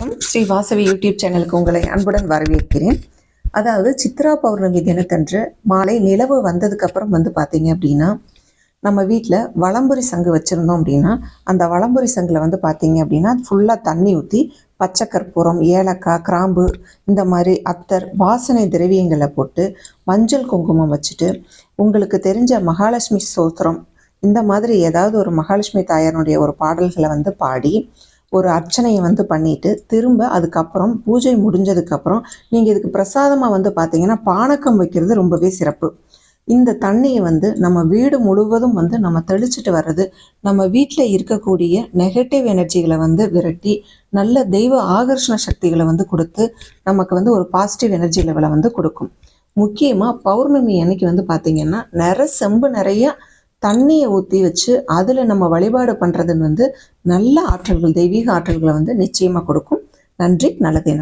வணக்கம். ஸ்ரீ வாசவி யூடியூப் சேனலுக்கு உங்களை அன்புடன் வரவேற்கிறேன். அதாவது சித்ரா பௌர்ணமி தினத்தன்று மாலை நிலவு வந்ததுக்கப்புறம் வந்து பார்த்தீங்க அப்படின்னா நம்ம வீட்டில் வளம்புரி சங்கு வச்சுருந்தோம் அப்படின்னா அந்த வளம்புரி சங்கில் வந்து பார்த்தீங்க அப்படின்னா ஃபுல்லாக தண்ணி ஊற்றி பச்சை கற்பூரம் ஏலக்காய் கிராம்பு இந்த மாதிரி அத்தர் வாசனை திரவியங்களை போட்டு மஞ்சள் குங்குமம் வச்சுட்டு உங்களுக்கு தெரிஞ்ச மகாலட்சுமி ஸ்தோத்திரம் இந்த மாதிரி ஏதாவது ஒரு மகாலட்சுமி தாயாருடைய ஒரு பாடல்களை வந்து பாடி ஒரு அர்ச்சனையை வந்து பண்ணிட்டு திரும்ப அதுக்கப்புறம் பூஜை முடிஞ்சதுக்கப்புறம் நீங்கள் இதுக்கு பிரசாதமாக வந்து பார்த்தீங்கன்னா பானக்கம் வைக்கிறது ரொம்பவே சிறப்பு. இந்த தண்ணியை வந்து நம்ம வீடு முழுவதும் வந்து நம்ம தெளிச்சிட்டு வர்றது நம்ம வீட்டில் இருக்கக்கூடிய நெகட்டிவ் எனர்ஜிகளை வந்து விரட்டி நல்ல தெய்வ ஆகர்ஷண சக்திகளை வந்து கொடுத்து நமக்கு வந்து ஒரு பாசிட்டிவ் எனர்ஜி லெவலை வந்து கொடுக்கும். முக்கியமாக பௌர்ணமி அன்னைக்கு வந்து பார்த்தீங்கன்னா நிற செம்பு நிறைய தண்ணியை ஊற்றி வச்சு அதில் நம்ம வழிபாடு பண்ணுறதுன்னு வந்து நல்ல ஆற்றல்கள் தெய்வீக ஆற்றல்களை வந்து நிச்சயமாக கொடுக்கும். நன்றி நல்லதே